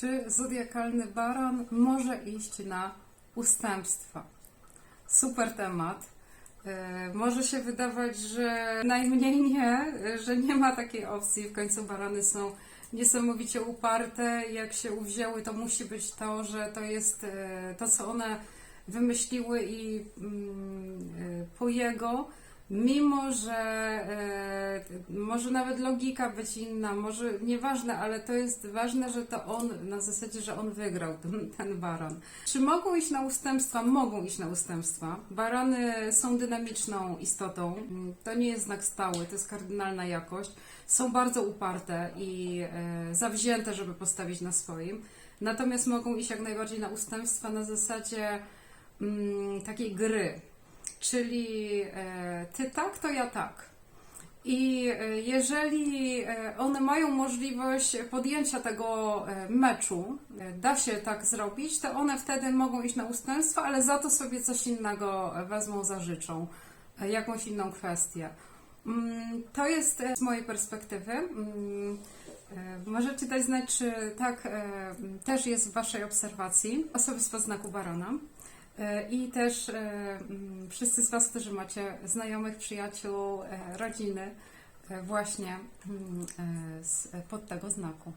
czy zodiakalny baran może iść na ustępstwa? Super temat. E, Może się wydawać, że najmniej nie, że nie ma takiej opcji. W końcu barany są niesamowicie uparte. Jak się uwzięły, to musi być to, że to jest e, to, co one wymyśliły i mm, e, po jego, mimo że może nawet logika być inna, może nieważne, ale to jest ważne, że to on, na zasadzie, że on wygrał ten, ten baran. Czy mogą iść na ustępstwa? Mogą iść na ustępstwa. Barany są dynamiczną istotą. To nie jest znak stały, to jest kardynalna jakość. Są bardzo uparte i e, zawzięte, żeby postawić na swoim. Natomiast mogą iść jak najbardziej na ustępstwa na zasadzie mm, takiej gry. Czyli e, ty tak, to ja tak. I e, jeżeli e, one mają możliwość podjęcia tego e, meczu, da się tak zrobić, to one wtedy mogą iść na ustępstwa, ale za to sobie coś innego wezmą, zażyczą, jakąś inną kwestię. Mm, To jest z mojej perspektywy. Mm, Możecie dać znać, czy tak też jest w Waszej obserwacji osoby z znaku barana. E, I też e, mm, wszyscy z Was, którzy macie znajomych, przyjaciół, e, rodziny, właśnie mm, pod tego znaku.